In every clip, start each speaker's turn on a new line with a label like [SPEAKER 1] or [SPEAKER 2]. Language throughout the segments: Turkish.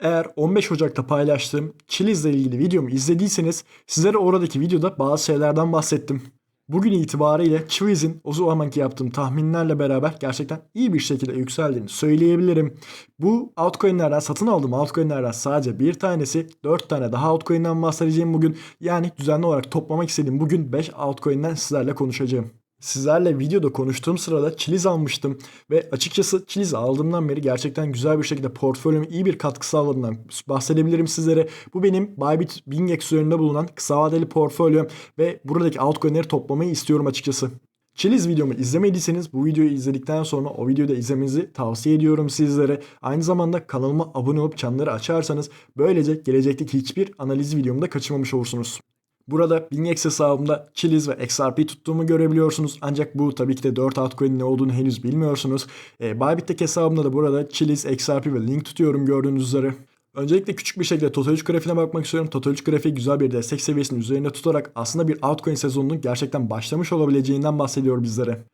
[SPEAKER 1] Eğer 15 Ocak'ta paylaştığım Chiliz ilgili videomu izlediyseniz sizlere oradaki videoda bazı şeylerden bahsettim. Bugün itibariyle Chiliz'in o zamanki yaptığım tahminlerle beraber gerçekten iyi bir şekilde yükseldiğini söyleyebilirim. Bu altcoin'lerden satın aldığım altcoin'lerden sadece bir tanesi 4 tane daha altcoin'den bahsedeceğim bugün. Yani düzenli olarak toplamak istediğim bugün 5 altcoin'den sizlerle konuşacağım. Sizlerle videoda konuştuğum sırada Chiliz almıştım ve açıkçası Chiliz aldığımdan beri gerçekten güzel bir şekilde portföyüme iyi bir katkı sağladığından bahsedebilirim sizlere. Bu benim Bybit Bingex üzerinde bulunan kısa vadeli portföyüm ve buradaki altcoin'leri toplamayı istiyorum açıkçası. Chiliz videomu izlemediyseniz bu videoyu izledikten sonra o videoyu da izlemenizi tavsiye ediyorum sizlere. Aynı zamanda kanalıma abone olup çanları açarsanız böylece gelecekteki hiçbir analiz videomu da kaçırmamış olursunuz. Burada BingX hesabımda Chiliz ve XRP tuttuğumu görebiliyorsunuz. Ancak bu tabii ki de 4 altcoin'in ne olduğunu henüz bilmiyorsunuz. E, Bybit'teki hesabımda da burada Chiliz, XRP ve Link tutuyorum gördüğünüz üzere. Öncelikle küçük bir şekilde Total 3 grafiğine bakmak istiyorum. Total 3 grafiği güzel bir destek seviyesinin üzerinde tutarak aslında bir altcoin sezonunun gerçekten başlamış olabileceğinden bahsediyor bizlere.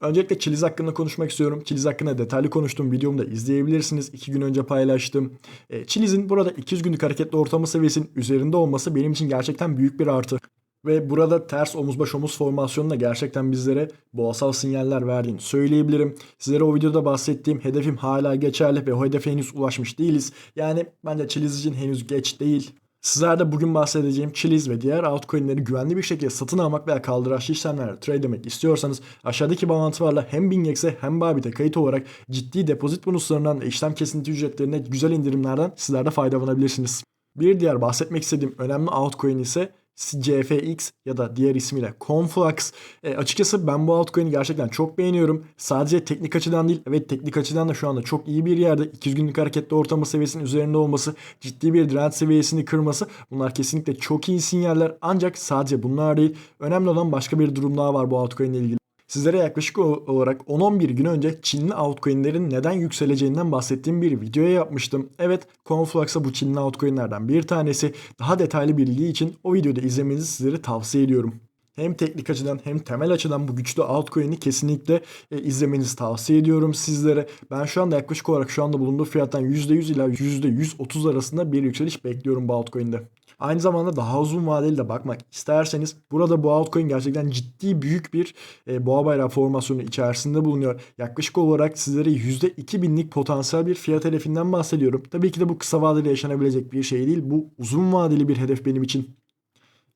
[SPEAKER 1] Öncelikle Chiliz hakkında konuşmak istiyorum. Chiliz hakkında detaylı konuştuğum videomu da izleyebilirsiniz. 2 gün önce paylaştım. E, Chiliz'in burada 200 günlük hareketli ortalama seviyesinin üzerinde olması benim için gerçekten büyük bir artı. Ve burada ters omuz baş omuz formasyonunda gerçekten bizlere boğasal sinyaller verdiğini söyleyebilirim. Sizlere o videoda bahsettiğim hedefim hala geçerli ve o hedefe henüz ulaşmış değiliz. Yani bence Chiliz için henüz geç değil. Sizlerde bugün bahsedeceğim Chiliz ve diğer altcoin'leri güvenli bir şekilde satın almak veya kaldıraçlı işlemlerle trade istiyorsanız aşağıdaki bağlantılarla hem BingX'e hem Bybit'e kayıt olarak ciddi depozit bonuslarından ve işlem kesinti ücretlerine güzel indirimlerden sizler de faydalanabilirsiniz. Bir diğer bahsetmek istediğim önemli altcoin ise CFX ya da diğer ismiyle Conflux. E, açıkçası ben bu altcoin'i gerçekten çok beğeniyorum. Sadece teknik açıdan değil, evet teknik açıdan da şu anda çok iyi bir yerde. 200 günlük hareketli ortalama seviyesinin üzerinde olması, ciddi bir direnç seviyesini kırması bunlar kesinlikle çok iyi sinyaller. Ancak sadece bunlar değil, önemli olan başka bir durum daha var bu altcoin ile ilgili. Sizlere yaklaşık olarak 10-11 gün önce Çinli altcoin'lerin neden yükseleceğinden bahsettiğim bir videoya yapmıştım. Evet Conflux'a bu Çinli altcoin'lerden bir tanesi. Daha detaylı bilgi için o videoda izlemenizi sizlere tavsiye ediyorum. Hem teknik açıdan hem temel açıdan bu güçlü altcoin'i kesinlikle e, izlemenizi tavsiye ediyorum sizlere. Ben şu anda yaklaşık olarak şu anda bulunduğu fiyattan %100 ila %130 arasında bir yükseliş bekliyorum bu altcoin'de. Aynı zamanda daha uzun vadeli de bakmak isterseniz burada bu altcoin gerçekten ciddi büyük bir e, boğa bayrağı formasyonu içerisinde bulunuyor. Yaklaşık olarak sizlere %2000'lik potansiyel bir fiyat hedefinden bahsediyorum. Tabii ki de bu kısa vadeli yaşanabilecek bir şey değil. Bu uzun vadeli bir hedef benim için.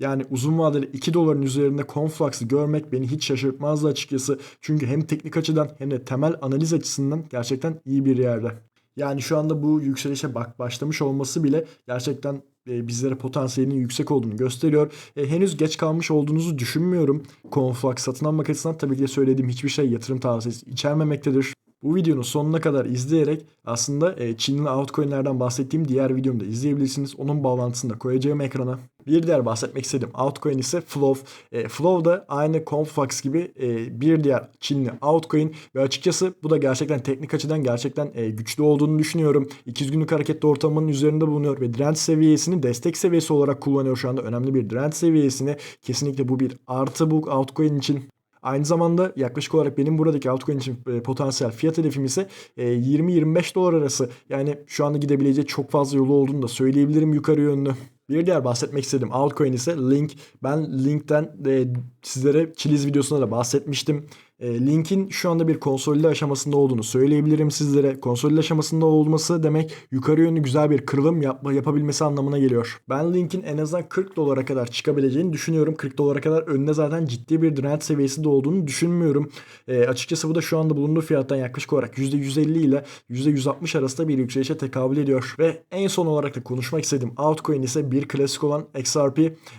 [SPEAKER 1] Yani uzun vadeli 2 doların üzerinde Conflux'ı görmek beni hiç şaşırtmazdı açıkçası. Çünkü hem teknik açıdan hem de temel analiz açısından gerçekten iyi bir yerde. Yani şu anda bu yükselişe bak başlamış olması bile gerçekten e, bizlere potansiyelinin yüksek olduğunu gösteriyor. E, henüz geç kalmış olduğunuzu düşünmüyorum. Conflux satın almak açısından tabii ki de söylediğim hiçbir şey yatırım tavsiyesi içermemektedir. Bu videonun sonuna kadar izleyerek aslında e, Çinli altcoin'lerden bahsettiğim diğer videomu da izleyebilirsiniz. Onun bağlantısını da koyacağım ekrana. Bir diğer bahsetmek istediğim altcoin ise Flow. E, Flow da aynı Conflux gibi e, bir diğer Çinli altcoin ve açıkçası bu da gerçekten teknik açıdan gerçekten e, güçlü olduğunu düşünüyorum. 200 günlük hareketli ortamının üzerinde bulunuyor ve direnç seviyesini destek seviyesi olarak kullanıyor şu anda. Önemli bir direnç seviyesini. Kesinlikle bu bir artı bu altcoin için. Aynı zamanda yaklaşık olarak benim buradaki altcoin için e, potansiyel fiyat hedefim ise e, 20-25 dolar arası. Yani şu anda gidebileceği çok fazla yolu olduğunu da söyleyebilirim yukarı yönlü. Bir diğer bahsetmek istediğim altcoin ise Link. Ben Link'ten e, sizlere Chiliz videosunda da bahsetmiştim. E, Link'in şu anda bir konsolide aşamasında olduğunu söyleyebilirim sizlere. Konsolide aşamasında olması demek yukarı yönlü güzel bir kırılım yapma, yapabilmesi anlamına geliyor. Ben Link'in en azından 40 dolara kadar çıkabileceğini düşünüyorum. 40 dolara kadar önünde zaten ciddi bir direnç seviyesi de olduğunu düşünmüyorum. E, açıkçası bu da şu anda bulunduğu fiyattan yaklaşık olarak %150 ile %160 arasında bir yükselişe tekabül ediyor. Ve en son olarak da konuşmak istediğim altcoin ise bir klasik olan XRP.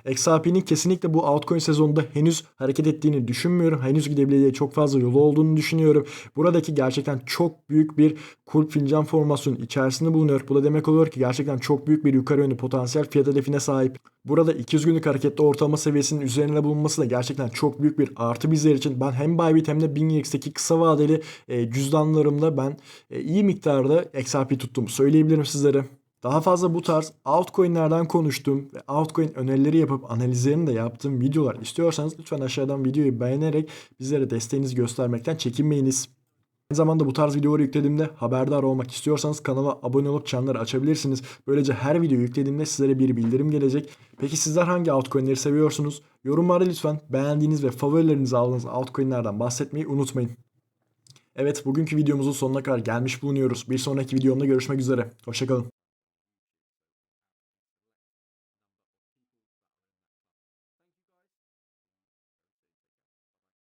[SPEAKER 1] XRP'nin kesinlikle bu altcoin sezonunda henüz hareket ettiğini düşünmüyorum. Henüz gidebileceği çok fazla yolu olduğunu düşünüyorum. Buradaki gerçekten çok büyük bir kulp fincan formasyonu içerisinde bulunuyor. Bu da demek oluyor ki gerçekten çok büyük bir yukarı yönlü potansiyel fiyat hedefine sahip. Burada 200 günlük hareketli ortalama seviyesinin üzerinde bulunması da gerçekten çok büyük bir artı bizler için. Ben hem Bybit hem de BingX'teki kısa vadeli e, cüzdanlarımda ben e, iyi miktarda XRP tuttuğumu söyleyebilirim sizlere. Daha fazla bu tarz altcoin'lerden konuştum ve altcoin önerileri yapıp analizlerini de yaptığım videolar istiyorsanız lütfen aşağıdan videoyu beğenerek bizlere desteğinizi göstermekten çekinmeyiniz. Aynı zamanda bu tarz videoları yüklediğimde haberdar olmak istiyorsanız kanala abone olup çanları açabilirsiniz. Böylece her video yüklediğimde sizlere bir bildirim gelecek. Peki sizler hangi altcoin'leri seviyorsunuz? Yorumlarda lütfen beğendiğiniz ve favorilerinizi aldığınız altcoin'lerden bahsetmeyi unutmayın. Evet bugünkü videomuzun sonuna kadar gelmiş bulunuyoruz. Bir sonraki videomda görüşmek üzere. Hoşçakalın.